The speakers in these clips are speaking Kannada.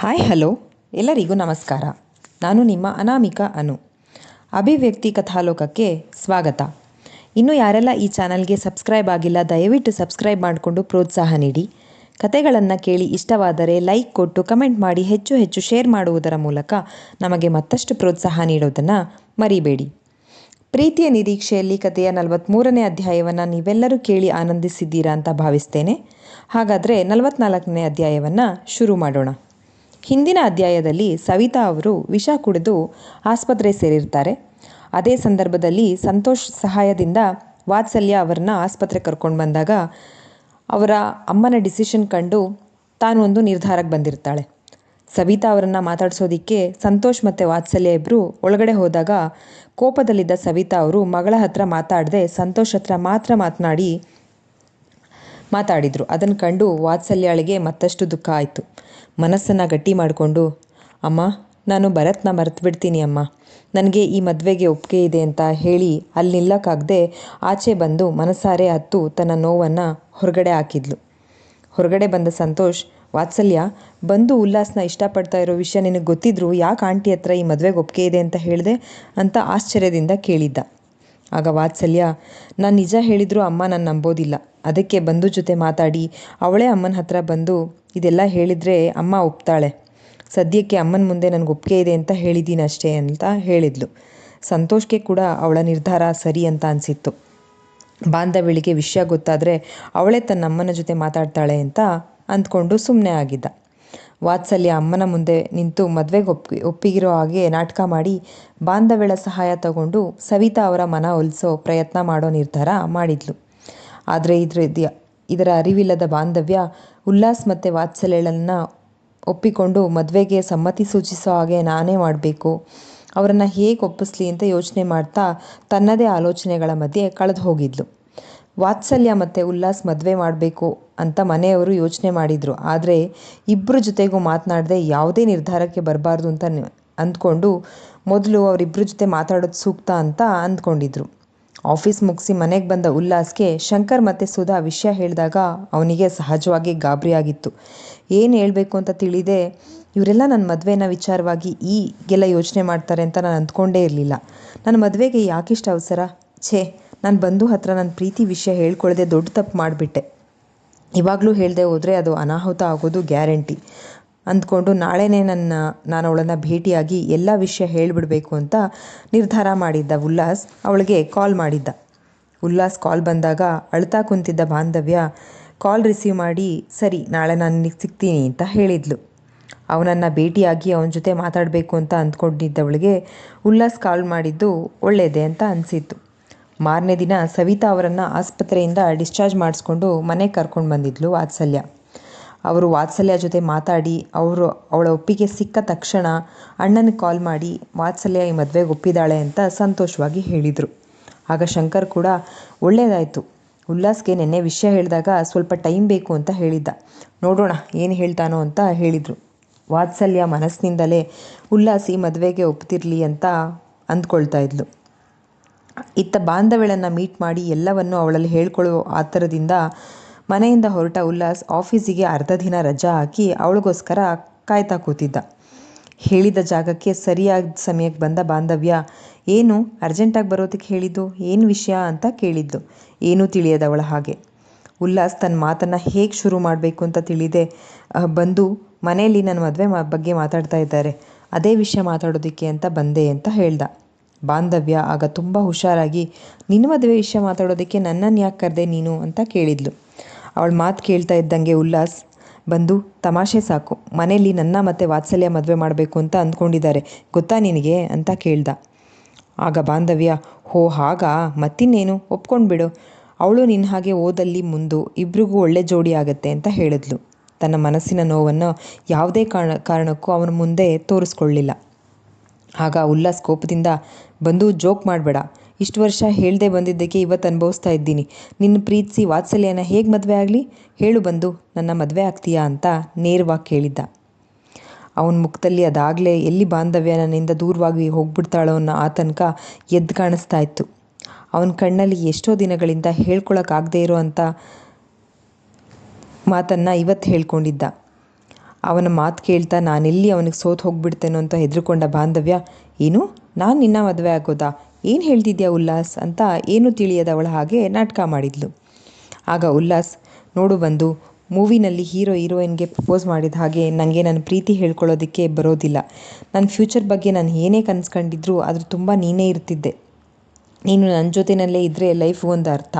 ಹಾಯ್ ಹಲೋ ಎಲ್ಲರಿಗೂ ನಮಸ್ಕಾರ. ನಾನು ನಿಮ್ಮ ಅನಾಮಿಕ ಅನು. ಅಭಿವ್ಯಕ್ತಿ ಕಥಾಲೋಕಕ್ಕೆ ಸ್ವಾಗತ. ಇನ್ನು ಯಾರೆಲ್ಲ ಈ ಚಾನಲ್ಗೆ ಸಬ್ಸ್ಕ್ರೈಬ್ ಆಗಿಲ್ಲ, ದಯವಿಟ್ಟು ಸಬ್ಸ್ಕ್ರೈಬ್ ಮಾಡಿಕೊಂಡು ಪ್ರೋತ್ಸಾಹ ನೀಡಿ. ಕತೆಗಳನ್ನು ಕೇಳಿ ಇಷ್ಟವಾದರೆ ಲೈಕ್ ಕೊಟ್ಟು ಕಮೆಂಟ್ ಮಾಡಿ, ಹೆಚ್ಚು ಹೆಚ್ಚು ಶೇರ್ ಮಾಡುವುದರ ಮೂಲಕ ನಮಗೆ ಮತ್ತಷ್ಟು ಪ್ರೋತ್ಸಾಹ ನೀಡೋದನ್ನು ಮರಿಬೇಡಿ. ಪ್ರೀತಿಯ ನಿರೀಕ್ಷೆಯಲ್ಲಿ ಕಥೆಯ ನಲವತ್ತ್ಮೂರನೇ ಅಧ್ಯಾಯವನ್ನು ನೀವೆಲ್ಲರೂ ಕೇಳಿ ಆನಂದಿಸಿದ್ದೀರಾ ಅಂತ ಭಾವಿಸ್ತೇನೆ. ಹಾಗಾದರೆ ನಲವತ್ನಾಲ್ಕನೇ ಅಧ್ಯಾಯವನ್ನು ಶುರು ಮಾಡೋಣ. ಹಿಂದಿನ ಅಧ್ಯಾಯದಲ್ಲಿ ಸವಿತಾ ಅವರು ವಿಷ ಕುಡಿದು ಆಸ್ಪತ್ರೆ ಸೇರಿರ್ತಾರೆ. ಅದೇ ಸಂದರ್ಭದಲ್ಲಿ ಸಂತೋಷ್ ಸಹಾಯದಿಂದ ವಾತ್ಸಲ್ಯ ಅವರನ್ನ ಆಸ್ಪತ್ರೆ ಕರ್ಕೊಂಡು ಬಂದಾಗ ಅವರ ಅಮ್ಮನ ಡಿಸಿಷನ್ ಕಂಡು ತಾನು ಒಂದು ನಿರ್ಧಾರಕ್ಕೆ ಬಂದಿರ್ತಾಳೆ. ಸವಿತಾ ಅವರನ್ನು ಮಾತಾಡಿಸೋದಿಕ್ಕೆ ಸಂತೋಷ್ ಮತ್ತು ವಾತ್ಸಲ್ಯ ಇಬ್ಬರು ಒಳಗಡೆ ಹೋದಾಗ ಕೋಪದಲ್ಲಿದ್ದ ಸವಿತಾ ಅವರು ಮಗಳ ಹತ್ರ ಮಾತಾಡದೆ ಸಂತೋಷ್ ಹತ್ರ ಮಾತ್ರ ಮಾತನಾಡಿ ಮಾತಾಡಿದರು. ಅದನ್ನು ಕಂಡು ವಾತ್ಸಲ್ಯಾಳಿಗೆ ಮತ್ತಷ್ಟು ದುಃಖ ಆಯಿತು. ಮನಸ್ಸನ್ನು ಗಟ್ಟಿ ಮಾಡಿಕೊಂಡು, ಅಮ್ಮ, ನಾನು ಭರತ್ನ ಮರೆತು ಬಿಡ್ತೀನಿ ಅಮ್ಮ. ನನಗೆ ಈ ಮದುವೆಗೆ ಒಪ್ಪಿಗೆ ಇದೆ ಅಂತ ಹೇಳಿ ಅಲ್ಲಿ ನಿಲ್ಲಕ್ಕಾಗದೆ ಆಚೆ ಬಂದು ಮನಸಾರೆ ಹತ್ತು ತನ್ನ ನೋವನ್ನು ಹೊರಗಡೆ ಹಾಕಿದ್ಲು. ಹೊರಗಡೆ ಬಂದ ಸಂತೋಷ್, ವಾತ್ಸಲ್ಯ, ಬಂದು ಉಲ್ಲಾಸನ ಇಷ್ಟಪಡ್ತಾ ಇರೋ ವಿಷಯ ನಿನಗೆ ಗೊತ್ತಿದ್ರು ಯಾಕೆ ಆಂಟಿ ಹತ್ರ ಈ ಮದುವೆಗೆ ಒಪ್ಪಿಗೆ ಇದೆ ಅಂತ ಹೇಳಿದೆ? ಅಂತ ಆಶ್ಚರ್ಯದಿಂದ ಕೇಳಿದ್ದ. ಆಗ ವಾತ್ಸಲ್ಯ, ನಾನು ನಿಜ ಹೇಳಿದರೂ ಅಮ್ಮ ನಾನು ನಂಬೋದಿಲ್ಲ. ಅದಕ್ಕೆ ಬಂಧು ಜೊತೆ ಮಾತಾಡಿ. ಅವಳೇ ಅಮ್ಮನ ಹತ್ರ ಬಂದು ಇದೆಲ್ಲ ಹೇಳಿದರೆ ಅಮ್ಮ ಒಪ್ತಾಳೆ. ಸದ್ಯಕ್ಕೆ ಅಮ್ಮನ ಮುಂದೆ ನನಗೆ ಒಪ್ಪಿಗೆ ಇದೆ ಅಂತ ಹೇಳಿದ್ದೀನಿ ಅಷ್ಟೇ ಅಂತ ಹೇಳಿದ್ಲು. ಸಂತೋಷ್ಗೆ ಕೂಡ ಅವಳ ನಿರ್ಧಾರ ಸರಿ ಅಂತ ಅನಿಸಿತ್ತು. ಬಾಂಧವಳಿಗೆ ವಿಷಯ ಗೊತ್ತಾದರೆ ಅವಳೇ ತನ್ನ ಅಮ್ಮನ ಜೊತೆ ಮಾತಾಡ್ತಾಳೆ ಅಂತ ಅಂದ್ಕೊಂಡು ಸುಮ್ಮನೆ ಆಗಿದ್ದ. ವಾತ್ಸಲ್ಯ ಅಮ್ಮನ ಮುಂದೆ ನಿಂತು ಮದುವೆಗೆ ಒಪ್ಪಿ, ಒಪ್ಪಿಗಿರೋ ಹಾಗೆ ನಾಟಕ ಮಾಡಿ ಬಾಂಧವ್ಯಳ ಸಹಾಯ ತಗೊಂಡು ಸವಿತಾ ಅವರ ಮನ ಒಲಿಸೋ ಪ್ರಯತ್ನ ಮಾಡೋ ನಿರ್ಧಾರ ಮಾಡಿದ್ಲು. ಆದರೆ ಇದ್ರ, ಇದರ ಅರಿವಿಲ್ಲದ ಬಾಂಧವ್ಯ ಉಲ್ಲಾಸ್ ಮತ್ತು ವಾತ್ಸಲ್ಯಳನ್ನು ಒಪ್ಪಿಕೊಂಡು ಮದುವೆಗೆ ಸಮ್ಮತಿ ಸೂಚಿಸೋ ಹಾಗೆ ನಾನೇ ಮಾಡಬೇಕು. ಅವರನ್ನು ಹೇಗೆ ಒಪ್ಪಿಸ್ಲಿ ಅಂತ ಯೋಚನೆ ಮಾಡ್ತಾ ತನ್ನದೇ ಆಲೋಚನೆಗಳ ಮಧ್ಯೆ ಕಳೆದು ಹೋಗಿದ್ಲು. ವಾತ್ಸಲ್ಯ ಮತ್ತು ಉಲ್ಲಾಸ್ ಮದುವೆ ಮಾಡಬೇಕು ಅಂತ ಮನೆಯವರು ಯೋಚನೆ ಮಾಡಿದರು. ಆದರೆ ಇಬ್ಬರ ಜೊತೆಗೂ ಮಾತನಾಡದೆ ಯಾವುದೇ ನಿರ್ಧಾರಕ್ಕೆ ಬರಬಾರ್ದು ಅಂತ ಅಂದ್ಕೊಂಡು ಮೊದಲು ಅವರಿಬ್ಬರ ಜೊತೆ ಮಾತಾಡೋದು ಸೂಕ್ತ ಅಂತ ಅಂದ್ಕೊಂಡಿದ್ರು. ಆಫೀಸ್ ಮುಗಿಸಿ ಮನೆಗೆ ಬಂದ ಉಲ್ಲಾಸ್ಗೆ ಶಂಕರ್ ಮತ್ತು ಸುಧಾ ವಿಷಯ ಹೇಳಿದಾಗ ಅವನಿಗೆ ಸಹಜವಾಗಿ ಗಾಬರಿ ಆಗಿತ್ತು. ಏನು ಹೇಳಬೇಕು ಅಂತ ತಿಳಿದೆ, ಇವರೆಲ್ಲ ನನ್ನ ಮದುವೆನ ವಿಚಾರವಾಗಿ ಈಗೆಲ್ಲ ಯೋಚನೆ ಮಾಡ್ತಾರೆ ಅಂತ ನಾನು ಅಂದ್ಕೊಂಡೇ ಇರಲಿಲ್ಲ. ನನ್ನ ಮದುವೆಗೆ ಯಾಕಿಷ್ಟು ಅವಸರ? ಛೇ, ನಾನು ಬಂಧು ಹತ್ರ ನನ್ನ ಪ್ರೀತಿ ವಿಷಯ ಹೇಳ್ಕೊಳ್ಳದೆ ದೊಡ್ಡ ತಪ್ಪು ಮಾಡಿಬಿಟ್ಟೆ. ಇವಾಗಲೂ ಹೇಳದೆ ಹೋದರೆ ಅದು ಅನಾಹುತ ಆಗೋದು ಗ್ಯಾರಂಟಿ. ಅಂದ್ಕೊಂಡು ನಾಳೆನೇ ನನ್ನ, ನಾನು ಅವಳನ್ನು ಭೇಟಿಯಾಗಿ ಎಲ್ಲ ವಿಷಯ ಹೇಳಿಬಿಡಬೇಕು ಅಂತ ನಿರ್ಧಾರ ಮಾಡಿದ್ದ ಉಲ್ಲಾಸ್ ಅವಳಿಗೆ ಕಾಲ್ ಮಾಡಿದ್ದ. ಉಲ್ಲಾಸ್ ಕಾಲ್ ಬಂದಾಗ ಅಳ್ತಾ ಕುಂತಿದ್ದ ಬಾಂಧವ್ಯ ಕಾಲ್ ರಿಸೀವ್ ಮಾಡಿ, ಸರಿ, ನಾಳೆ ನಾನು ಸಿಗ್ತೀನಿ ಅಂತ ಹೇಳಿದ್ಲು. ಅವನನ್ನು ಭೇಟಿಯಾಗಿ ಅವನ ಜೊತೆ ಮಾತಾಡಬೇಕು ಅಂತ ಅಂದ್ಕೊಂಡಿದ್ದವಳಿಗೆ ಉಲ್ಲಾಸ್ ಕಾಲ್ ಮಾಡಿದ್ದು ಒಳ್ಳೆಯದೇ ಅಂತ ಅನಿಸಿತ್ತು. ಮಾರನೇ ದಿನ ಸವಿತಾ ಅವರನ್ನು ಆಸ್ಪತ್ರೆಯಿಂದ ಡಿಸ್ಚಾರ್ಜ್ ಮಾಡಿಸ್ಕೊಂಡು ಮನೆಗೆ ಕರ್ಕೊಂಡು ಬಂದಿದ್ಲು ವಾತ್ಸಲ್ಯ. ಅವರು ವಾತ್ಸಲ್ಯ ಜೊತೆ ಮಾತಾಡಿ, ಅವರು ಅವಳ ಒಪ್ಪಿಗೆ ಸಿಕ್ಕ ತಕ್ಷಣ ಅಣ್ಣನಿಗೆ ಕಾಲ್ ಮಾಡಿ, ವಾತ್ಸಲ್ಯ ಈ ಮದುವೆಗೆ ಒಪ್ಪಿದ್ದಾಳೆ ಅಂತ ಸಂತೋಷವಾಗಿ ಹೇಳಿದರು. ಆಗ ಶಂಕರ್ ಕೂಡ ಒಳ್ಳೆಯದಾಯಿತು ಉಲ್ಲಾಸ್ಗೆ ನೆನ್ನೆ ವಿಷಯ ಹೇಳಿದಾಗ ಸ್ವಲ್ಪ ಟೈಮ್ ಬೇಕು ಅಂತ ಹೇಳಿದ್ದ. ನೋಡೋಣ ಏನು ಹೇಳ್ತಾನೋ ಅಂತ ಹೇಳಿದರು. ವಾತ್ಸಲ್ಯ ಮನಸ್ಸಿನಿಂದಲೇ, ಉಲ್ಲಾಸ್ ಈ ಮದುವೆಗೆ ಒಪ್ತಿರಲಿ ಅಂತ ಅಂದ್ಕೊಳ್ತಾ ಇದ್ಲು. ಇತ್ತ ಬಾಂಧವ್ಯಳನ್ನು ಮೀಟ್ ಮಾಡಿ ಎಲ್ಲವನ್ನು ಅವಳಲ್ಲಿ ಹೇಳ್ಕೊಳ್ಳೋ ಆತರದಿಂದ ಮನೆಯಿಂದ ಹೊರಟ ಉಲ್ಲಾಸ್ ಆಫೀಸಿಗೆ ಅರ್ಧ ದಿನ ರಜಾ ಹಾಕಿ ಅವಳಿಗೋಸ್ಕರ ಕಾಯ್ತಾ ಕೂತಿದ್ದ. ಹೇಳಿದ ಜಾಗಕ್ಕೆ ಸರಿಯಾದ ಸಮಯಕ್ಕೆ ಬಂದ ಬಾಂಧವ್ಯ, ಏನು ಅರ್ಜೆಂಟಾಗಿ ಬರೋದಕ್ಕೆ ಹೇಳಿದ್ದು? ಏನು ವಿಷಯ? ಅಂತ ಕೇಳಿದ್ದು. ಏನೂ ತಿಳಿಯದವಳ ಹಾಗೆ. ಉಲ್ಲಾಸ್ ತನ್ನ ಮಾತನ್ನು ಹೇಗೆ ಶುರು ಮಾಡಬೇಕು ಅಂತ ತಿಳಿದೆ. ಬಂದು ಮನೆಯಲ್ಲಿ ನನ್ನ ಮದುವೆ ಬಗ್ಗೆ ಮಾತಾಡ್ತಾ ಇದ್ದಾರೆ. ಅದೇ ವಿಷಯ ಮಾತಾಡೋದಕ್ಕೆ ಅಂತ ಬಂದೆ ಅಂತ ಹೇಳ್ದ. ಬಾಂಧವ್ಯ, ಆಗ ತುಂಬ ಹುಷಾರಾಗಿ ನಿನ್ನ ಮದುವೆ ವಿಷಯ ಮಾತಾಡೋದಕ್ಕೆ ನನ್ನನ್ನು ಯಾಕೆ ಕರೆದೆ ನೀನು ಅಂತ ಕೇಳಿದ್ಲು. ಅವಳ ಮಾತು ಕೇಳ್ತಾ ಇದ್ದಂಗೆ ಉಲ್ಲಾಸ್, ಬಂದು, ತಮಾಷೆ ಸಾಕು ಮನೇಲಿ ನನ್ನ ಮತ್ತೆ ವಾತ್ಸಲ್ಯ ಮದುವೆ ಮಾಡಬೇಕು ಅಂತ ಅಂದ್ಕೊಂಡಿದ್ದಾರೆ, ಗೊತ್ತಾ ನಿನಗೆ? ಅಂತ ಕೇಳ್ದ. ಆಗ ಬಾಂಧವ್ಯ, ಹೋ, ಹಾಗಾ? ಮತ್ತಿನ್ನೇನು? ಒಪ್ಕೊಂಡ್ಬಿಡು ಅವಳು ನಿನ್ನ ಹಾಗೆ ಓದಲ್ಲಿ ಮುಂದು ಇಬ್ರಿಗೂ ಒಳ್ಳೆ ಜೋಡಿ ಆಗತ್ತೆ ಅಂತ ಹೇಳಿದ್ಲು. ತನ್ನ ಮನಸ್ಸಿನ ನೋವನ್ನು ಯಾವುದೇ ಕಾರಣ, ಕಾರಣಕ್ಕೂ ಅವನ ಮುಂದೆ ತೋರಿಸ್ಕೊಳ್ಳಿಲ್ಲ. ಆಗ ಉಲ್ಲಾಸ್ ಕೋಪದಿಂದ ಬಂದು ಜೋಕ್ ಮಾಡಬೇಡ. ಇಷ್ಟು ವರ್ಷ ಹೇಳದೆ ಬಂದಿದ್ದಕ್ಕೆ ಇವತ್ತು ಅನುಭವಿಸ್ತಾ ಇದ್ದೀನಿ. ನಿನ್ನ ಪ್ರೀತಿಸಿ ವಾತ್ಸಲ್ಯನ ಹೇಗೆ ಮದುವೆ ಆಗಲಿ? ಹೇಳು ಬಂದು, ನನ್ನ ಮದುವೆ ಆಗ್ತೀಯಾ ಅಂತ ನೇರವಾಗಿ ಕೇಳಿದ್ದ. ಅವನ ಮುಖದಲ್ಲಿ ಅದಾಗಲೇ ಎಲ್ಲಿ ಬಾಂಧವ್ಯ ನನ್ನಿಂದ ದೂರವಾಗಿ ಹೋಗ್ಬಿಡ್ತಾಳೋ ಅನ್ನೋ ಆತಂಕ ಎದ್ದು ಕಾಣಿಸ್ತಾ ಇತ್ತು. ಅವನ ಕಣ್ಣಲ್ಲಿ ಎಷ್ಟೋ ದಿನಗಳಿಂದ ಹೇಳ್ಕೊಳಕ್ಕಾಗದೇ ಇರೋ ಅಂತ ಮಾತನ್ನು ಇವತ್ತು ಹೇಳ್ಕೊಂಡಿದ್ದ. ಅವನ ಮಾತು ಕೇಳ್ತಾ ನಾನೆಲ್ಲಿ ಅವನಿಗೆ ಸೋತು ಹೋಗ್ಬಿಡ್ತೇನೋ ಅಂತ ಹೆದರ್ಕೊಂಡ ಬಾಂಧವ್ಯ, ಏನು? ನಾನು ನಿನ್ನ ಮದುವೆ ಆಗೋದಾ? ಏನು ಹೇಳ್ತಿದ್ಯಾ ಉಲ್ಲಾಸ್ ಅಂತ ಏನೂ ತಿಳಿಯದವಳ ಹಾಗೆ ನಾಟಕ ಮಾಡಿದ್ಲು. ಆಗ ಉಲ್ಲಾಸ್, ನೋಡು ಬಂದು ಮೂವಿನಲ್ಲಿ ಹೀರೋ, ಹೀರೋಯಿನ್ಗೆ ಪ್ರಪೋಸ್ ಮಾಡಿದ ಹಾಗೆ ನನಗೆ ನನ್ನ ಪ್ರೀತಿ ಹೇಳ್ಕೊಳ್ಳೋದಕ್ಕೆ ಬರೋದಿಲ್ಲ. ನನ್ನ ಫ್ಯೂಚರ್ ಬಗ್ಗೆ ನಾನು ಏನೇ ಕನ್ಸ್ಕೊಂಡಿದ್ರು ಅದ್ರ ತುಂಬ ನೀನೇ ಇರ್ತಿದ್ದೆ. ನೀನು ನನ್ನ ಜೊತೆಯಲ್ಲೇ ಇದ್ದರೆ ಲೈಫ್ ಒಂದು ಅರ್ಥ.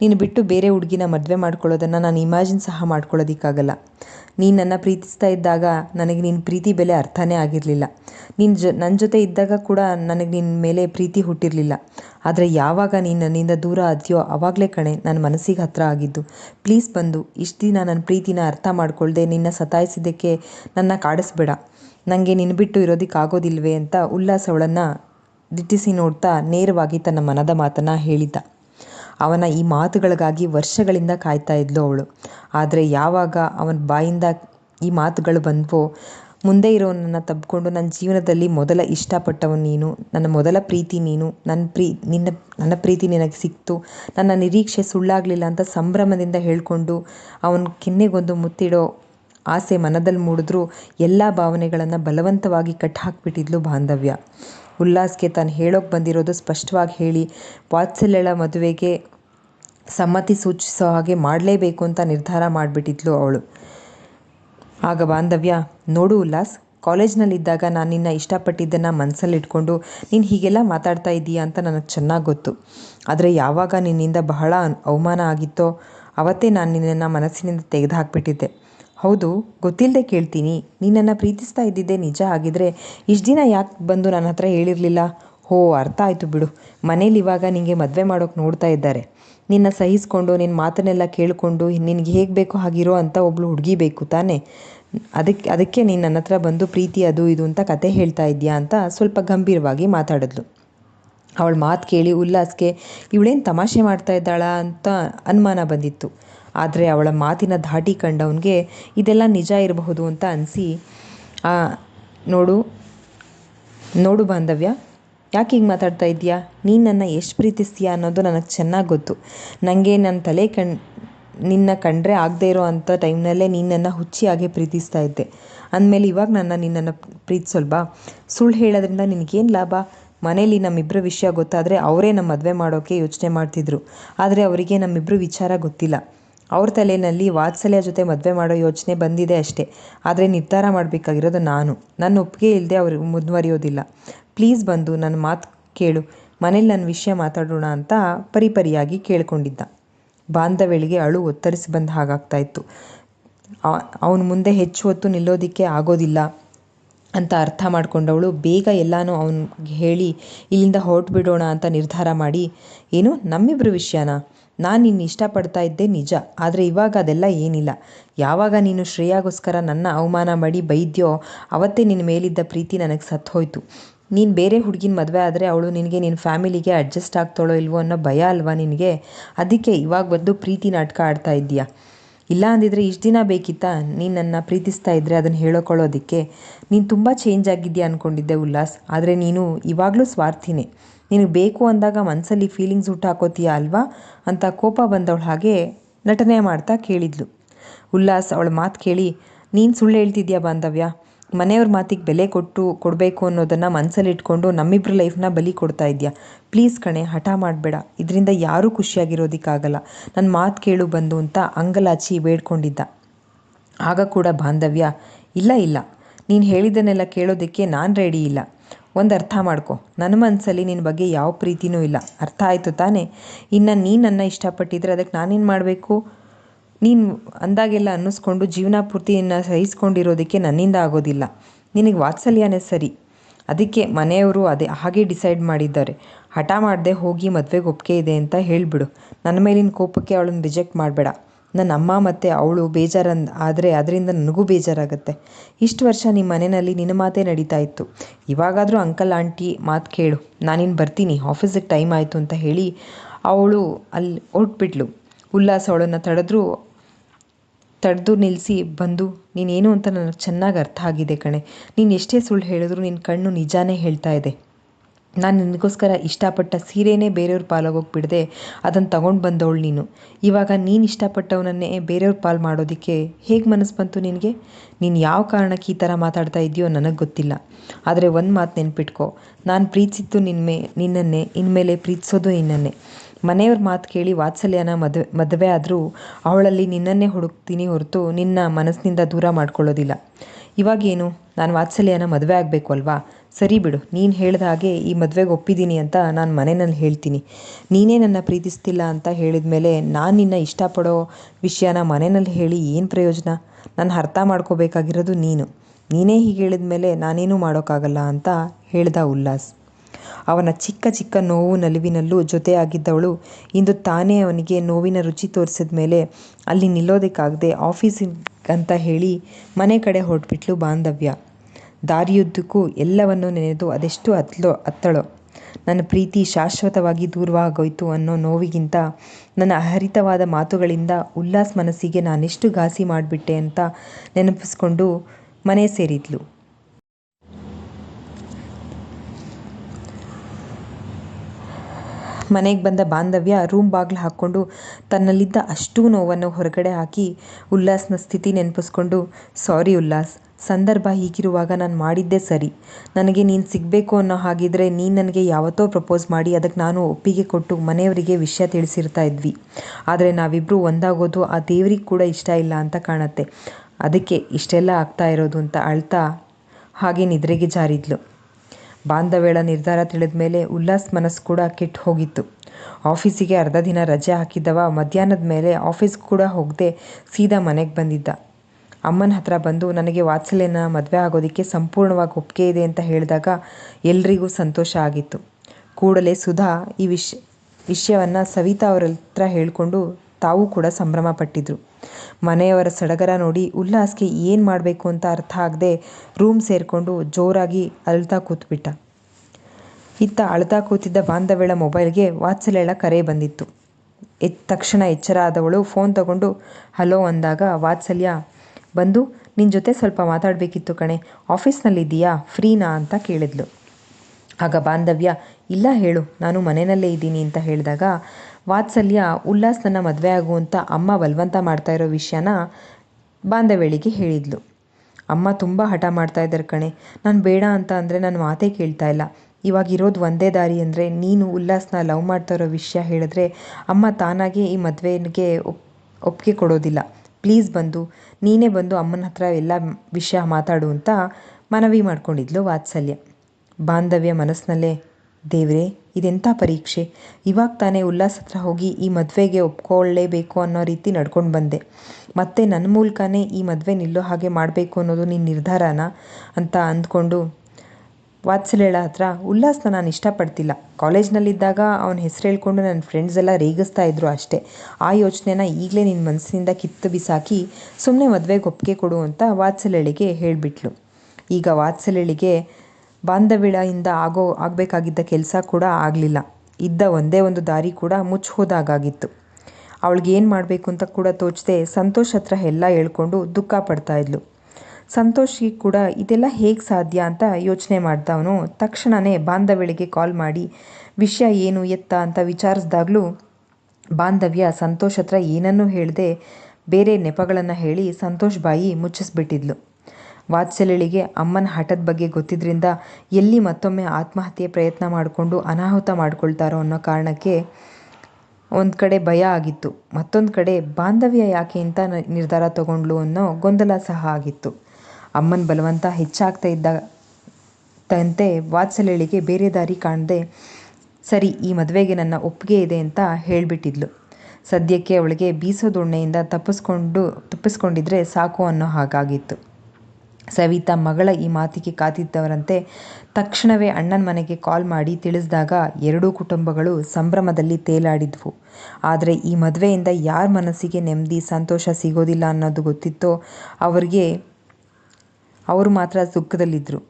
ನೀನು ಬಿಟ್ಟು ಬೇರೆ ಹುಡುಗಿನ ಮದುವೆ ಮಾಡ್ಕೊಳ್ಳೋದನ್ನು ನಾನು ಇಮ್ಯಾಜಿನ್ ಸಹ ಮಾಡ್ಕೊಳ್ಳೋದಕ್ಕಾಗಲ್ಲ. ನೀನು ನನ್ನ ಪ್ರೀತಿಸ್ತಾ ಇದ್ದಾಗ ನನಗೆ ನಿನ್ನ ಪ್ರೀತಿ ಬೆಲೆ ಅರ್ಥನೇ ಆಗಿರಲಿಲ್ಲ. ನೀನು ಜ ನನ್ನ ಜೊತೆ ಇದ್ದಾಗ ಕೂಡ ನನಗೆ ನಿನ್ನ ಮೇಲೆ ಪ್ರೀತಿ ಹುಟ್ಟಿರಲಿಲ್ಲ. ಆದರೆ ಯಾವಾಗ ನೀನು ನನ್ನಿಂದ ದೂರ ಆದ್ಯೋ ಆವಾಗಲೇ ಕಣೆ ನನ್ನ ಮನಸ್ಸಿಗೆ ಹತ್ತಿರ ಆಗಿದ್ದು. ಪ್ಲೀಸ್ ಬಂದು, ಇಷ್ಟು ದಿನ ನನ್ನ ಪ್ರೀತಿನ ಅರ್ಥ ಮಾಡ್ಕೊಳ್ಳದೆ ನಿನ್ನ ಸತಾಯಿಸಿದ್ದಕ್ಕೆ ನನ್ನ ಕಾಡಿಸ್ಬೇಡ. ನನಗೆ ನಿನ್ನ ಬಿಟ್ಟು ಇರೋದಕ್ಕಾಗೋದಿಲ್ವೇ ಅಂತ ಉಲ್ಲಾಸವಳನ್ನು ದಿಟ್ಟಿಸಿ ನೋಡ್ತಾ ನೇರವಾಗಿ ತನ್ನ ಮನದ ಮಾತನ್ನು ಹೇಳಿದ್ದ. ಅವನ ಈ ಮಾತುಗಳಿಗಾಗಿ ವರ್ಷಗಳಿಂದ ಕಾಯ್ತಾ ಇದ್ಲು ಅವಳು. ಆದರೆ ಯಾವಾಗ ಅವನ ಬಾಯಿಂದ ಈ ಮಾತುಗಳು ಬಂದವೋ, ಮುಂದೆ ಇರೋನನ್ನು ತಬ್ಕೊಂಡು ನನ್ನ ಜೀವನದಲ್ಲಿ ಮೊದಲ ಇಷ್ಟಪಟ್ಟವನು ನೀನು, ನನ್ನ ಮೊದಲ ಪ್ರೀತಿ ನೀನು ನನ್ನ ಪ್ರೀ, ನಿನ್ನ, ನನ್ನ ಪ್ರೀತಿ ನಿನಗೆ ಸಿಕ್ತು, ನನ್ನ ನಿರೀಕ್ಷೆ ಸುಳ್ಳಾಗಲಿಲ್ಲ ಅಂತ ಸಂಭ್ರಮದಿಂದ ಹೇಳಿಕೊಂಡು ಅವನ ಕಿನ್ನೆಗೊಂದು ಮುತ್ತಿಡೋ ಆಸೆ ಮನದಲ್ಲಿ ಮೂಡಿದ್ರೂ ಎಲ್ಲ ಭಾವನೆಗಳನ್ನು ಬಲವಂತವಾಗಿ ಕಟ್ಟಾಕ್ಬಿಟ್ಟಿದ್ಲು ಬಾಂಧವ್ಯ. ಉಲ್ಲಾಸ್ಗೆ ತಾನು ಹೇಳೋಕೆ ಬಂದಿರೋದು ಸ್ಪಷ್ಟವಾಗಿ ಹೇಳಿ, ವಾತ್ಸಲ್ಯಳ ಮದುವೆಗೆ ಸಮ್ಮತಿ ಸೂಚಿಸೋ ಹಾಗೆ ಮಾಡಲೇಬೇಕು ಅಂತ ನಿರ್ಧಾರ ಮಾಡಿಬಿಟ್ಟಿದ್ಲು ಅವಳು. ಆಗ ಬಾಂಧವ್ಯ, ನೋಡು ಉಲ್ಲಾಸ್, ಕಾಲೇಜ್ನಲ್ಲಿದ್ದಾಗ ನಾನು ನಿನ್ನ ಇಷ್ಟಪಟ್ಟಿದ್ದನ್ನು ಮನಸ್ಸಲ್ಲಿಟ್ಕೊಂಡು ನೀನು ಹೀಗೆಲ್ಲ ಮಾತಾಡ್ತಾ ಇದ್ದೀಯಾ ಅಂತ ನನಗೆ ಚೆನ್ನಾಗಿ ಗೊತ್ತು. ಆದರೆ ಯಾವಾಗ ನಿನ್ನಿಂದ ಬಹಳ ಅವಮಾನ ಆಗಿತ್ತೋ ಅವತ್ತೇ ನಾನು ನಿನ್ನನ್ನು ಮನಸ್ಸಿನಿಂದ ತೆಗೆದು ಹಾಕಿಬಿಟ್ಟಿದ್ದೆ ಹೌದು ಗೊತ್ತಿಲ್ಲದೆ ಕೇಳ್ತೀನಿ. ನಿನ್ನನ್ನು ಪ್ರೀತಿಸ್ತಾ ಇದ್ದಿದ್ದೆ ನಿಜ ಆಗಿದ್ರೆ ಇಷ್ಟು ದಿನ ಯಾಕೆ ಬಂದು ನನ್ನ ಹತ್ರ ಹೇಳಿರಲಿಲ್ಲ? ಹೋ, ಅರ್ಥ ಆಯಿತು ಬಿಡು. ಮನೇಲಿ ಇವಾಗ ನಿನಗೆ ಮದುವೆ ಮಾಡೋಕೆ ನೋಡ್ತಾ ಇದ್ದಾರೆ. ನಿನ್ನ ಸಹಿಸ್ಕೊಂಡು ನಿನ್ನ ಮಾತನ್ನೆಲ್ಲ ಕೇಳಿಕೊಂಡು ನಿನಗೆ ಹೇಗೆ ಬೇಕೋ ಹಾಗಿರೋ ಅಂತ ಒಬ್ಳು ಹುಡುಗಿ ಬೇಕು ತಾನೇ. ಅದಕ್ಕೆ ಅದಕ್ಕೆ ನೀನು ನನ್ನ ಹತ್ರ ಬಂದು ಪ್ರೀತಿ ಅದು ಇದು ಅಂತ ಕತೆ ಹೇಳ್ತಾ ಇದೆಯಾ ಅಂತ ಸ್ವಲ್ಪ ಗಂಭೀರವಾಗಿ ಮಾತಾಡಿದ್ಲು. ಅವಳ ಮಾತು ಕೇಳಿ ಉಲ್ಲಾಸ್ಗೆ, ಇವಳೇನು ತಮಾಷೆ ಮಾಡ್ತಾ ಇದ್ದಾಳಾ? ಅಂತ ಅನುಮಾನ ಬಂದಿತ್ತು. ಆದರೆ ಅವಳ ಮಾತಿನ ಧಾಟಿ ಕಂಡವನಿಗೆ ಇದೆಲ್ಲ ನಿಜ ಇರಬಹುದು ಅಂತ ಅನಿಸಿ ನೋಡು ನೋಡು ಬಾಂಧವ್ಯ, ಯಾಕೆ ಹೀಗೆ ಮಾತಾಡ್ತಾ ಇದೆಯಾ ನೀನು ನನ್ನ ಎಷ್ಟು ಪ್ರೀತಿಸ್ತೀಯ ಅನ್ನೋದು ನನಗೆ ಚೆನ್ನಾಗಿ ಗೊತ್ತು. ನನಗೆ ನನ್ನ ತಲೆ ಕಣ್, ನಿನ್ನ ಕಂಡ್ರೆ ಆಗದೇ ಇರೋ ಅಂಥ ಟೈಮ್ನಲ್ಲೇ ನಿನ್ನನ್ನು ನನ್ನ ಹುಚ್ಚಿಯಾಗೆ ಪ್ರೀತಿಸ್ತಾ ಇದ್ದೆ. ಅಂದಮೇಲೆ ಇವಾಗ ನನ್ನ ನಿನ್ನನ್ನು ಪ್ರೀತಿಸಲ್ವಾ? ಸುಳ್ಳು ಹೇಳೋದ್ರಿಂದ ನಿನಗೇನು ಲಾಭ? ಮನೇಲಿ ನಮ್ಮಿಬ್ಬರ ವಿಷಯ ಗೊತ್ತಾದರೆ ಅವರೇ ನಮ್ಮ ಮದುವೆ ಮಾಡೋಕ್ಕೆ ಯೋಚನೆ ಮಾಡ್ತಿದ್ರು. ಆದರೆ ಅವರಿಗೆ ನಮ್ಮಿಬ್ಬರು ವಿಚಾರ ಗೊತ್ತಿಲ್ಲ. ಅವ್ರ ತಲೆಯಲ್ಲಿ ವಾತ್ಸಲ್ಯ ಜೊತೆ ಮದುವೆ ಮಾಡೋ ಯೋಚನೆ ಬಂದಿದೆ ಅಷ್ಟೇ. ಆದರೆ ನಿರ್ಧಾರ ಮಾಡಬೇಕಾಗಿರೋದು ನಾನು. ನನ್ನ ಒಪ್ಪಿಗೆ ಇಲ್ಲದೆ ಅವರು ಮುಂದುವರಿಯೋದಿಲ್ಲ. ಪ್ಲೀಸ್ ಬಂದು ನನ್ನ ಮಾತು ಕೇಳು. ಮನೇಲಿ ನನ್ನ ವಿಷಯ ಮಾತಾಡೋಣ ಅಂತ ಪರಿಪರಿಯಾಗಿ ಕೇಳಿಕೊಂಡಿದ್ದ. ಬಾಂಧವ್ಯಳಿಗೆ ಅಳು ಒತ್ತರಿಸಿ ಬಂದ ಹಾಗಾಗ್ತಾ ಇತ್ತು. ಅವನ ಮುಂದೆ ಹೆಚ್ಚು ಹೊತ್ತು ನಿಲ್ಲೋದಕ್ಕೆ ಆಗೋದಿಲ್ಲ. ಅಂತ ಅರ್ಥ ಮಾಡ್ಕೊಂಡವಳು, ಬೇಗ ಎಲ್ಲನೂ ಅವನಿಗೆ ಹೇಳಿ, ಇಲ್ಲಿಂದ ಹೊರಟುಬಿಡೋಣ ಅಂತ ನಿರ್ಧಾರ ಮಾಡಿ, ಏನು ನಮ್ಮಿಬ್ಬರ ವಿಷಯನಾ? ನಾನು ನಿನ್ನ ಇಷ್ಟಪಡ್ತಾ ಇದ್ದೆ ನಿಜ, ಆದರೆ ಇವಾಗ ಅದೆಲ್ಲ ಏನಿಲ್ಲ. ಯಾವಾಗ ನೀನು ಶ್ರೇಯಾಗೋಸ್ಕರ ನನ್ನ ಅವಮಾನ ಮಾಡಿ ಬೈದ್ಯೋ, ಅವತ್ತೇ ನಿನ್ನ ಮೇಲಿದ್ದ ಪ್ರೀತಿ ನನಗೆ ಸತ್ತು ಹೋಯಿತು ನೀನು ಬೇರೆ ಹುಡುಗಿನ ಮದುವೆ ಆದರೆ ಅವಳು ನಿನಗೆ ನಿನ್ನ ಫ್ಯಾಮಿಲಿಗೆ ಅಡ್ಜಸ್ಟ್ ಆಗ್ತಾಳೋ ಇಲ್ವೋ ಅನ್ನೋ ಭಯ ಅಲ್ವಾ ನಿನಗೆ? ಅದಕ್ಕೆ ಇವಾಗ ಬಂದು ಪ್ರೀತಿ ನಾಟಕ ಆಡ್ತಾ ಇದ್ದೀಯಾ? ಇಲ್ಲ ಅಂದಿದ್ರೆ ಇಷ್ಟು ದಿನ ಬೇಕಿತ್ತಾ? ನೀನು ನನ್ನ ಪ್ರೀತಿಸ್ತಾ ಇದ್ದರೆ ಅದನ್ನು ಹೇಳಿಕೊಳ್ಳೋದಕ್ಕೆ ನೀನು ತುಂಬ ಚೇಂಜ್ ಆಗಿದ್ಯಾ ಅಂದ್ಕೊಂಡಿದ್ದೆ ಉಲ್ಲಾಸ್. ಆದರೆ ನೀನು ಇವಾಗಲೂ ಸ್ವಾರ್ಥಿನೇ. ನಿನಗೆ ಬೇಕು ಅಂದಾಗ ಮನಸ್ಸಲ್ಲಿ ಫೀಲಿಂಗ್ಸ್ ಹುಟ್ಟಾಕೋತೀಯ ಅಲ್ವಾ? ಅಂತ ಕೋಪ ಬಂದವಳು ಹಾಗೆ ನಟನೆ ಮಾಡ್ತಾ ಕೇಳಿದ್ಲು. ಉಲ್ಲಾಸ್, ಅವಳ ಮಾತು ಕೇಳಿ, ನೀನು ಸುಳ್ಳು ಹೇಳ್ತಿದ್ಯಾ ಬಾಂಧವ್ಯ? ಮನೆಯವ್ರ ಮಾತಿಗೆ ಬೆಲೆ ಕೊಟ್ಟು ಕೊಡಬೇಕು ಅನ್ನೋದನ್ನು ಮನಸ್ಸಲ್ಲಿ ಇಟ್ಕೊಂಡು ನಮ್ಮಿಬ್ಬರ ಲೈಫ್ನ ಬಲಿ ಕೊಡ್ತಾ ಇದೆಯಾ? ಪ್ಲೀಸ್ ಕಣೆ, ಹಠ ಮಾಡಬೇಡ. ಇದರಿಂದ ಯಾರೂ ಖುಷಿಯಾಗಿರೋದಕ್ಕಾಗಲ್ಲ. ನನ್ನ ಮಾತು ಕೇಳು ಬಂದು ಅಂತ ಅಂಗಲಾಚಿ ಬೇಡ್ಕೊಂಡಿದ್ದ. ಆಗ ಕೂಡ ಬಾಂಧವ್ಯ, ಇಲ್ಲ ಇಲ್ಲ. ನೀನು ಹೇಳಿದ್ದನ್ನೆಲ್ಲ ಕೇಳೋದಕ್ಕೆ ನಾನು ರೆಡಿ ಇಲ್ಲ. ಒಂದು ಅರ್ಥ ಮಾಡ್ಕೊ. ನನ್ನ ಮನಸ್ಸಲ್ಲಿ ನಿನ್ನ ಬಗ್ಗೆ ಯಾವ ಪ್ರೀತಿನೂ ಇಲ್ಲ. ಅರ್ಥ ಆಯಿತು ತಾನೇ? ಇನ್ನು ನೀನು ನನ್ನ ಇಷ್ಟಪಟ್ಟಿದ್ರೆ ಅದಕ್ಕೆ ನಾನೇನು ಮಾಡಬೇಕು? ನೀನು ಅಂದಾಗೆಲ್ಲ ಅನ್ನಿಸ್ಕೊಂಡು ಜೀವನ ಪೂರ್ತಿಯನ್ನು ಸಹಿಸ್ಕೊಂಡಿರೋದಕ್ಕೆ ನನ್ನಿಂದ ಆಗೋದಿಲ್ಲ. ನಿನಗೆ ವಾತ್ಸಲ್ಯನೇ ಸರಿ. ಅದಕ್ಕೆ ಮನೆಯವರು ಅದೇ ಹಾಗೆ ಡಿಸೈಡ್ ಮಾಡಿದ್ದಾರೆ. ಹಠ ಮಾಡದೆ ಹೋಗಿ ಮದುವೆಗೆ ಒಪ್ಪಿಗೆ ಇದೆ ಅಂತ ಹೇಳಿಬಿಡು. ನನ್ನ ಮೇಲಿನ ಕೋಪಕ್ಕೆ ಅವಳನ್ನು ರಿಜೆಕ್ಟ್ ಮಾಡಬೇಡ. ನನ್ನ ಅಮ್ಮ ಮತ್ತು ಅವಳು ಬೇಜಾರಂದು ಆದರೆ ಅದರಿಂದ ನನಗೂ ಬೇಜಾರಾಗುತ್ತೆ. ಇಷ್ಟು ವರ್ಷ ನಿಮ್ಮ ಮನೆಯಲ್ಲಿ ನಿನ್ನ ಮಾತೇ ನಡೀತಾ ಇತ್ತು. ಇವಾಗಾದರೂ ಅಂಕಲ್, ಆಂಟಿ ಮಾತು ಕೇಳು. ನಾನಿನ್ನು ಬರ್ತೀನಿ. ಆಫೀಸಿಗೆ ಟೈಮ್ ಆಯಿತು ಅಂತ ಹೇಳಿ ಅವಳು ಅಲ್ಲಿ ಹೊರಟ್ಬಿಟ್ಲು. ಉಲ್ಲಾಸ ಅವಳನ್ನು ತಡೆದ್ರೂ ತಡೆದು ನಿಲ್ಲಿಸಿ ಬಂದು, ನೀನೇನು ಅಂತ ನನಗೆ ಚೆನ್ನಾಗಿ ಅರ್ಥ ಆಗಿದೆ ಕಣೆ. ನೀನು ಎಷ್ಟೇ ಸುಳ್ಳು ಹೇಳಿದ್ರು ನಿನ್ನ ಕಣ್ಣು ನಿಜಾನೇ ಹೇಳ್ತಾ ಇದೆ. ನಾನು ನಿನಗೋಸ್ಕರ ಇಷ್ಟಪಟ್ಟ ಸೀರೆನೇ ಬೇರೆಯವ್ರ ಪಾಲಾಗೋಗಿ ಬಿಡದೆ ಅದನ್ನು ತಗೊಂಡು ಬಂದವಳು ನೀನು. ಇವಾಗ ನೀನು ಇಷ್ಟಪಟ್ಟವನನ್ನೇ ಬೇರೆಯವ್ರ ಪಾಲು ಮಾಡೋದಕ್ಕೆ ಹೇಗೆ ಮನಸ್ಸು ಬಂತು ನಿನಗೆ? ನೀನು ಯಾವ ಕಾರಣಕ್ಕೆ ಈ ಥರ ಮಾತಾಡ್ತಾ ಇದೆಯೋ ನನಗೆ ಗೊತ್ತಿಲ್ಲ. ಆದರೆ ಒಂದು ಮಾತು ನೆನ್ಪಿಟ್ಕೋ. ನಾನು ಪ್ರೀತಿಸಿದ್ದು ನಿನ್ನ ನಿನ್ನನ್ನೇ, ಇನ್ಮೇಲೆ ಪ್ರೀತಿಸೋದು ನಿನ್ನನ್ನೇ. ಮನೆಯವ್ರ ಮಾತು ಕೇಳಿ ವಾತ್ಸಲ್ಯನ ಮದುವೆ ಮದುವೆ ಆದರೂ ಅವಳಲ್ಲಿ ನಿನ್ನನ್ನೇ ಹುಡುಕ್ತೀನಿ ಹೊರತು ನಿನ್ನ ಮನಸ್ಸಿನಿಂದ ದೂರ ಮಾಡ್ಕೊಳ್ಳೋದಿಲ್ಲ. ಇವಾಗೇನು? ನಾನು ವಾತ್ಸಲ್ಯನ ಮದುವೆ ಆಗಬೇಕು ಅಲ್ವಾ? ಸರಿ ಬಿಡು, ನೀನು ಹೇಳಿದ ಹಾಗೆ ಈ ಮದುವೆಗೆ ಒಪ್ಪಿದ್ದೀನಿ ಅಂತ ನಾನು ಮನೆಯಲ್ಲಿ ಹೇಳ್ತೀನಿ. ನೀನೇ ನನ್ನ ಪ್ರೀತಿಸ್ತಿಲ್ಲ ಅಂತ ಹೇಳಿದ ಮೇಲೆ ನಾನು ನಿನ್ನ ಇಷ್ಟಪಡೋ ವಿಷಯನ ಮನೆಯಲ್ಲಿ ಹೇಳಿ ಏನು ಪ್ರಯೋಜನ? ನಾನು ಅರ್ಥ ಮಾಡ್ಕೋಬೇಕಾಗಿರೋದು ನೀನು. ನೀನೇ ಹೀಗೆ ಹೇಳಿದ ಮೇಲೆ ನಾನೇನು ಮಾಡೋಕ್ಕಾಗಲ್ಲ ಅಂತ ಹೇಳ್ದ ಉಲ್ಲಾಸ್. ಅವನ ಚಿಕ್ಕ ಚಿಕ್ಕ ನೋವು ನಲಿವಿನಲ್ಲೂ ಜೊತೆಯಾಗಿದ್ದವಳು. ಇಂದು ತಾನೇ ಅವನಿಗೆ ನೋವಿನ ರುಚಿ ತೋರಿಸಿದ ಮೇಲೆ ಅಲ್ಲಿ ನಿಲ್ಲೋದಕ್ಕಾಗದೆ ಆಫೀಸಿಗಂತ ಹೇಳಿ ಮನೆ ಕಡೆ ಹೊರಟ್ಬಿಟ್ಲು ಬಾಂಧವ್ಯ. ದಾರಿಯುದ್ದಕ್ಕೂ ಎಲ್ಲವನ್ನೂ ನೆನೆದು ಅದೆಷ್ಟು ಅತ್ತಲೋ ಅತ್ತಳೋ. ನನ್ನ ಪ್ರೀತಿ ಶಾಶ್ವತವಾಗಿ ದೂರವಾಗೋಯ್ತು ಅನ್ನೋ ನೋವಿಗಿಂತ ನನ್ನ ಅಹರಿತವಾದ ಮಾತುಗಳಿಂದ ಉಲ್ಲಾಸ್ ಮನಸ್ಸಿಗೆ ನಾನೆಷ್ಟು ಘಾಸಿ ಮಾಡಿಬಿಟ್ಟೆ ಅಂತ ನೆನಪಿಸ್ಕೊಂಡು ಮನೆ ಸೇರಿದ್ಲು. ಮನೆಗೆ ಬಂದ ಬಾಂಧವ್ಯ ರೂಮ್ ಬಾಗಿಲು ಹಾಕ್ಕೊಂಡು ತನ್ನಲ್ಲಿದ್ದ ಅಷ್ಟೂ ನೋವನ್ನು ಹೊರಗಡೆ ಹಾಕಿ ಉಲ್ಲಾಸ್ನ ಸ್ಥಿತಿ ನೆನಪಿಸ್ಕೊಂಡು, ಸಾರಿ ಉಲ್ಲಾಸ್, ಸಂದರ್ಭ ಹೀಗಿರುವಾಗ ನಾನು ಮಾಡಿದ್ದೇ ಸರಿ. ನನಗೆ ನೀನು ಸಿಗಬೇಕು ಅನ್ನೋ ಹಾಗಿದ್ರೆ ನೀನು ನನಗೆ ಯಾವತ್ತೋ ಪ್ರಪೋಸ್ ಮಾಡಿ ಅದಕ್ಕೆ ನಾನು ಒಪ್ಪಿಗೆ ಕೊಟ್ಟು ಮನೆಯವರಿಗೆ ವಿಷಯ ತಿಳಿಸಿರ್ತಾ ಇದ್ವಿ. ಆದರೆ ನಾವಿಬ್ಬರು ಒಂದಾಗೋದು ಆ ದೇವ್ರಿಗೆ ಕೂಡ ಇಷ್ಟ ಇಲ್ಲ ಅಂತ ಕಾಣತ್ತೆ. ಅದಕ್ಕೆ ಇಷ್ಟೆಲ್ಲ ಆಗ್ತಾ ಇರೋದು ಅಂತ ಅಳ್ತಾ ಹಾಗೆ ನಿದ್ರೆಗೆ ಜಾರಿದ್ಲು. ಬಾಂಧವ್ಯಳ ನಿರ್ಧಾರ ತಿಳಿದ ಮೇಲೆ ಉಲ್ಲಾಸ್ ಮನಸ್ಸು ಕೂಡ ಕೆಟ್ಟು ಹೋಗಿತ್ತು. ಆಫೀಸಿಗೆ ಅರ್ಧ ದಿನ ರಜೆ ಹಾಕಿದ್ದವ ಮಧ್ಯಾಹ್ನದ ಮೇಲೆ ಆಫೀಸ್ ಕೂಡ ಹೋಗದೆ ಸೀದಾ ಮನೆಗೆ ಬಂದಿದ್ದ. ಅಮ್ಮನ ಹತ್ರ ಬಂದು, ನನಗೆ ವಾತ್ಸಲ್ಯನ ಮದುವೆ ಆಗೋದಕ್ಕೆ ಸಂಪೂರ್ಣವಾಗಿ ಒಪ್ಪಿಗೆ ಇದೆ ಅಂತ ಹೇಳಿದಾಗ ಎಲ್ರಿಗೂ ಸಂತೋಷ ಆಗಿತ್ತು. ಕೂಡಲೇ ಸುಧಾ ಈ ವಿಷ, ವಿಷಯವನ್ನು ಸವಿತಾ ಅವರ ಹತ್ರ ಹೇಳಿಕೊಂಡು ತಾವು ಕೂಡ ಸಂಭ್ರಮ ಪಟ್ಟಿದ್ರು. ಮನೆಯವರ ಸಡಗರ ನೋಡಿ ಉಲ್ಲಾಸ್ಗೆ ಏನು ಮಾಡಬೇಕು ಅಂತ ಅರ್ಥ ಆಗದೆ ರೂಮ್ ಸೇರಿಕೊಂಡು ಜೋರಾಗಿ ಅಳ್ತಾ ಕೂತ್ಬಿಟ್ಟ. ಇತ್ತ ಅಳ್ತಾ ಕೂತಿದ್ದ ಬಾಂಧವ್ಯಳ ಮೊಬೈಲ್ಗೆ ವಾತ್ಸಲ್ಯಳ ಕರೆ ಬಂದಿತ್ತು. ಎತ್ ತಕ್ಷಣ ಎಚ್ಚರ ಆದವಳು ಫೋನ್ ತಗೊಂಡು, ಹಲೋ ಅಂದಾಗ ವಾತ್ಸಲ್ಯ, ಬಂದು ನಿನ್ನ ಜೊತೆ ಸ್ವಲ್ಪ ಮಾತಾಡಬೇಕಿತ್ತು ಕಣೆ, ಆಫೀಸ್ನಲ್ಲಿದ್ದೀಯಾ, ಫ್ರೀನಾ? ಅಂತ ಕೇಳಿದ್ಲು. ಆಗ ಬಾಂಧವ್ಯ, ಇಲ್ಲ ಹೇಳು, ನಾನು ಮನೆಯಲ್ಲೇ ಇದ್ದೀನಿ ಅಂತ ಹೇಳಿದಾಗ ವಾತ್ಸಲ್ಯ ಉಲ್ಲಾಸ್ ನನ್ನ ಮದುವೆ ಆಗುವಂಥ ಅಮ್ಮ ಬಲವಂತ ಮಾಡ್ತಾ ಇರೋ ವಿಷಯನ ಬಾಂಧವ್ಯಳಿಗೆ ಹೇಳಿದ್ಲು. ಅಮ್ಮ ತುಂಬ ಹಠ ಮಾಡ್ತಾ ಇದ್ದಾರೆ ಕಣೆ. ನಾನು ಬೇಡ ಅಂತ ಅಂದರೆ ನಾನು ಮಾತೇ ಕೇಳ್ತಾ ಇಲ್ಲ. ಇವಾಗ ಇರೋದು ಒಂದೇ ದಾರಿ ಅಂದರೆ ನೀನು ಉಲ್ಲಾಸ್ನ ಲವ್ ಮಾಡ್ತಾ ಇರೋ ವಿಷಯ ಹೇಳಿದ್ರೆ ಅಮ್ಮ ತಾನಾಗೆ ಈ ಮದುವೆಗೆ ಒಪ್, ಒಪ್ಪಿಗೆ ಕೊಡೋದಿಲ್ಲ. ಪ್ಲೀಸ್ ಬಂದು, ನೀನೇ ಬಂದು ಅಮ್ಮನ ಹತ್ರ ಎಲ್ಲ ವಿಷಯ ಮಾತಾಡು ಅಂತ ಮನವಿ ಮಾಡ್ಕೊಂಡಿದ್ಲು ವಾತ್ಸಲ್ಯ. ಬಾಂಧವ್ಯ ಮನಸ್ಸಿನಲ್ಲೇ ದೇವ್ರೇ ಇದೆಂಥ ಪರೀಕ್ಷೆ? ಇವಾಗ ತಾನೇ ಉಲ್ಲಾಸ್ ಹತ್ರ ಹೋಗಿ ಈ ಮದುವೆಗೆ ಒಪ್ಕೊಳ್ಳೇಬೇಕು ಅನ್ನೋ ರೀತಿ ನಡ್ಕೊಂಡು ಬಂದೆ. ಮತ್ತೆ ನನ್ನ ಮೂಲಕನೇ ಈ ಮದುವೆ ನಿಲ್ಲೋ ಹಾಗೆ ಮಾಡಬೇಕು ಅನ್ನೋದು ನಿನ್ನ ನಿರ್ಧಾರನ? ಅಂತ ಅಂದ್ಕೊಂಡು ವಾತ್ಸಲೇಳ ಹತ್ರ ಉಲ್ಲಾಸನ ನಾನು ಇಷ್ಟಪಡ್ತಿಲ್ಲ. ಕಾಲೇಜ್ನಲ್ಲಿದ್ದಾಗ ಅವನ ಹೆಸರು ಹೇಳ್ಕೊಂಡು ನನ್ನ ಫ್ರೆಂಡ್ಸ್ ಎಲ್ಲ ರೇಗಿಸ್ತಾ ಇದ್ರು ಅಷ್ಟೇ. ಆ ಯೋಚನೆನ ಈಗಲೇ ನಿನ್ನ ಮನಸ್ಸಿನಿಂದ ಕಿತ್ತು ಬಿಸಾಕಿ ಸುಮ್ಮನೆ ಮದುವೆಗೆ ಒಪ್ಪಿಗೆ ಕೊಡು ಅಂತ ವಾತ್ಸಲೇಳಿಗೆ ಹೇಳಿಬಿಟ್ಲು. ಈಗ ವಾತ್ಸಲ್ಯಳಿಗೆ ಬಾಂಧವ್ಯಳಿಂದ ಆಗೋ, ಆಗಬೇಕಾಗಿದ್ದ ಕೆಲಸ ಕೂಡ ಆಗಲಿಲ್ಲ. ಇದ್ದ ಒಂದೇ ಒಂದು ದಾರಿ ಕೂಡ ಮುಚ್ಚಿ ಹೋದಾಗಿತ್ತು ಅವಳಿಗೆ ಏನು ಮಾಡಬೇಕು ಅಂತ ಕೂಡ ತೋಚದೆ ಸಂತೋಷ್ ಹತ್ರ ಎಲ್ಲ ಹೇಳ್ಕೊಂಡು ದುಃಖ ಪಡ್ತಾ ಇದ್ಲು. ಸಂತೋಷಿಗೆ ಕೂಡ ಇದೆಲ್ಲ ಹೇಗೆ ಸಾಧ್ಯ ಅಂತ ಯೋಚನೆ ಮಾಡ್ದವನು ತಕ್ಷಣವೇ ಬಾಂಧವ್ಯಳಿಗೆ ಕಾಲ್ ಮಾಡಿ, ವಿಷಯ ಏನು ಎತ್ತ ಅಂತ ವಿಚಾರಿಸಿದಾಗಲೂ ಬಾಂಧವ್ಯ ಸಂತೋಷ್ ಹತ್ರ ಏನನ್ನೂ ಹೇಳದೆ ಬೇರೆ ನೆಪಗಳನ್ನು ಹೇಳಿ ಸಂತೋಷ್ ಬಾಯಿ ಮುಚ್ಚಿಸ್ಬಿಟ್ಟಿದ್ಲು. ವಾತ್ಸಲ್ಯಳಿಗೆ ಅಮ್ಮನ ಹಠದ ಬಗ್ಗೆ ಗೊತ್ತಿದ್ರಿಂದ ಎಲ್ಲಿ ಮತ್ತೊಮ್ಮೆ ಆತ್ಮಹತ್ಯೆ ಪ್ರಯತ್ನ ಮಾಡಿಕೊಂಡು ಅನಾಹುತ ಮಾಡಿಕೊಳ್ತಾರೋ ಅನ್ನೋ ಕಾರಣಕ್ಕೆ ಒಂದು ಕಡೆ ಭಯ ಆಗಿತ್ತು. ಮತ್ತೊಂದು ಕಡೆ ಬಾಂಧವ್ಯ ಯಾಕೆ ಅಂತ ನಿರ್ಧಾರ ತಗೊಂಡ್ಲು ಅನ್ನೋ ಗೊಂದಲ ಸಹ ಆಗಿತ್ತು. ಅಮ್ಮನ ಬಲವಂತ ಹೆಚ್ಚಾಗ್ತಾ ಇದ್ದ ತಂತೆ ವಾತ್ಸಲ್ಯಳಿಗೆ ಬೇರೆ ದಾರಿ ಕಾಣದೆ, ಸರಿ, ಈ ಮದುವೆಗೆ ನನ್ನ ಒಪ್ಪಿಗೆ ಇದೆ ಅಂತ ಹೇಳಿಬಿಟ್ಟಿದ್ಲು. ಸದ್ಯಕ್ಕೆ ಅವಳಿಗೆ ಬೀಸೋ ದೊಣ್ಣೆಯಿಂದ ತಪ್ಪಿಸ್ಕೊಂಡು, ತಪ್ಪಿಸ್ಕೊಂಡಿದ್ರೆ ಸಾಕು ಅನ್ನೋ ಹಾಗಾಗಿತ್ತು. ಸವಿತಾ ಮಗಳ ಈ ಮಾತಿಗೆ ಕಾತಿದ್ದವರಂತೆ ತಕ್ಷಣವೇ ಅಣ್ಣನ ಮನೆಗೆ ಕಾಲ್ ಮಾಡಿ ತಿಳಿಸಿದಾಗ ಎರಡೂ ಕುಟುಂಬಗಳು ಸಂಭ್ರಮದಲ್ಲಿ ತೇಲಾಡಿದ್ವು. ಆದರೆ ಈ ಮದುವೆಯಿಂದ ಯಾರ ಮನಸ್ಸಿಗೆ ನೆಮ್ಮದಿ, ಸಂತೋಷ ಸಿಗೋದಿಲ್ಲ ಅನ್ನೋದು ಗೊತ್ತಿತ್ತೋ ಅವರಿಗೆ ಅವರು ಮಾತ್ರ ದುಃಖದಲ್ಲಿದ್ದರು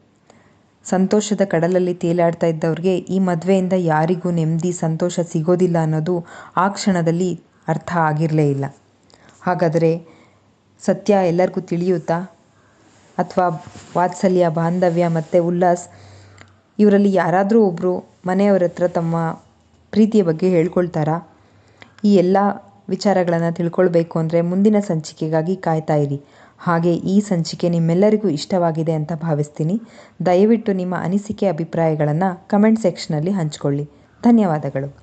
ಸಂತೋಷದ ಕಡಲಲ್ಲಿ ತೇಲಾಡ್ತಾ ಇದ್ದವ್ರಿಗೆ ಈ ಮದುವೆಯಿಂದ ಯಾರಿಗೂ ನೆಮ್ಮದಿ, ಸಂತೋಷ ಸಿಗೋದಿಲ್ಲ ಅನ್ನೋದು ಆ ಕ್ಷಣದಲ್ಲಿ ಅರ್ಥ ಆಗಿರಲೇ ಇಲ್ಲ. ಹಾಗಾದರೆ ಸತ್ಯ ಎಲ್ಲರಿಗೂ ತಿಳಿಯುತ್ತಾ? ಅಥವಾ ವಾತ್ಸಲ್ಯ, ಬಾಂಧವ್ಯ ಮತ್ತು ಉಲ್ಲಾಸ್, ಇವರಲ್ಲಿ ಯಾರಾದರೂ ಒಬ್ಬರು ಮನೆಯವರ ಹತ್ರ ತಮ್ಮ ಪ್ರೀತಿಯ ಬಗ್ಗೆ ಹೇಳ್ಕೊಳ್ತಾರಾ? ಈ ಎಲ್ಲ ವಿಚಾರಗಳನ್ನು ತಿಳ್ಕೊಳ್ಬೇಕು ಅಂದರೆ ಮುಂದಿನ ಸಂಚಿಕೆಗಾಗಿ ಕಾಯ್ತಾ ಇರಿ. ಹಾಗೆ ಈ ಸಂಚಿಕೆ ನಿಮ್ಮೆಲ್ಲರಿಗೂ ಇಷ್ಟವಾಗಿದೆ ಅಂತ ಭಾವಿಸ್ತೀನಿ. ದಯವಿಟ್ಟು ನಿಮ್ಮ ಅನಿಸಿಕೆ, ಅಭಿಪ್ರಾಯಗಳನ್ನು ಕಮೆಂಟ್ ಸೆಕ್ಷನಲ್ಲಿ ಹಂಚಿಕೊಳ್ಳಿ. ಧನ್ಯವಾದಗಳು.